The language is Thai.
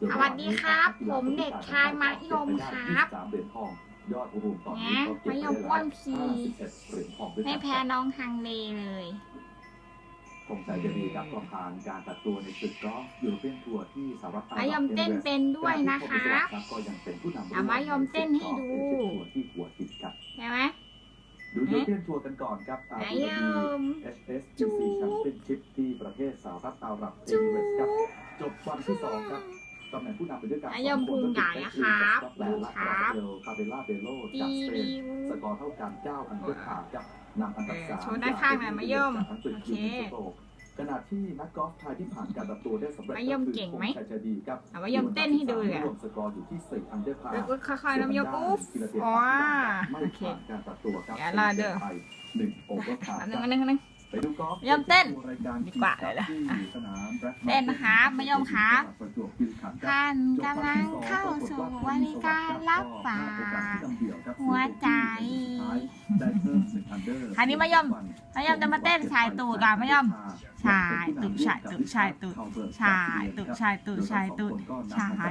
สวัสดีครับ ผมเด็กชายมะยมครับสามเหรียญทองยอดรวมตอนนี้นะก็เก็บมะยมได้อ้วนแล้วพี51เหรียญทองด้วยไม่กันแพ้น้องฮังเลเลยผมใจจะดีครับก็ผ่านการตัดตัวในศึกกอล์ฟยูโรเปียนทัวร์ที่สหรัฐอาหมะรับยมเต้นเป็นด้วยนะคะก็ยังเป็นผู้นำอะมะยมเต้นให้ดูที่หัวหินครับใช่ไหมดูยูโรเปียนทัวร์กันก่อนครับอามะบูยดาบีม HSBC Championship ที่ประเทศสหรัฐอาหรับเอมิเรตส์ครับจบวันที่สองครับ ตำแหน่งผู้นำไปด้วยกันมะยมพุงใหญ่นะครับสแลนด์และครัราบเอลคาเบล่าเบโลดีจากสเปนวิวสกอร์เท่ากัน9อันเดอร์ขาดครับนำอันดับเออสามโชว์ด้านข้างหน่อยมะยมจากอังกฤษโอเคยูเนสโตรกขณะที่นักกอล์ฟไทยที่ผ่านการตัดตัวได้สำเร็จมะยมเก่งไหมชัยชดีครับอะมะยมเต้นให้ดูเลยอะรวมสกอร์อยู่ที่4อันเดอร์ขาดแล้วก็ค่อยๆน้ำยมอุ๊บส่วนทางด้านธีรเดชอ๋อไม่โอเคผ่านการตัดตัวครับเดี๋ยวรอเด้อไทยหนึ่งโอเวอร์ขาดอันคนึรังบอันนึงอันนึง ไปดูกอล์ฟมะยมเต้นรายการดีกว่าเลยล่ะที่สนาม Blackmon เต้นนะครับมะยมครับประจวบคีรีขันธ์ครับท่านกำลังเข้าสู่บริการรับฝากหัวใจได้เพิ่มหนึ่งอันเดอร์คราวนี้มะยมมะยมจะมาเต้นชายตูดอะมะยมชายตูดชายตูดชายตูดชายตูดชายตูดชายตูดชาย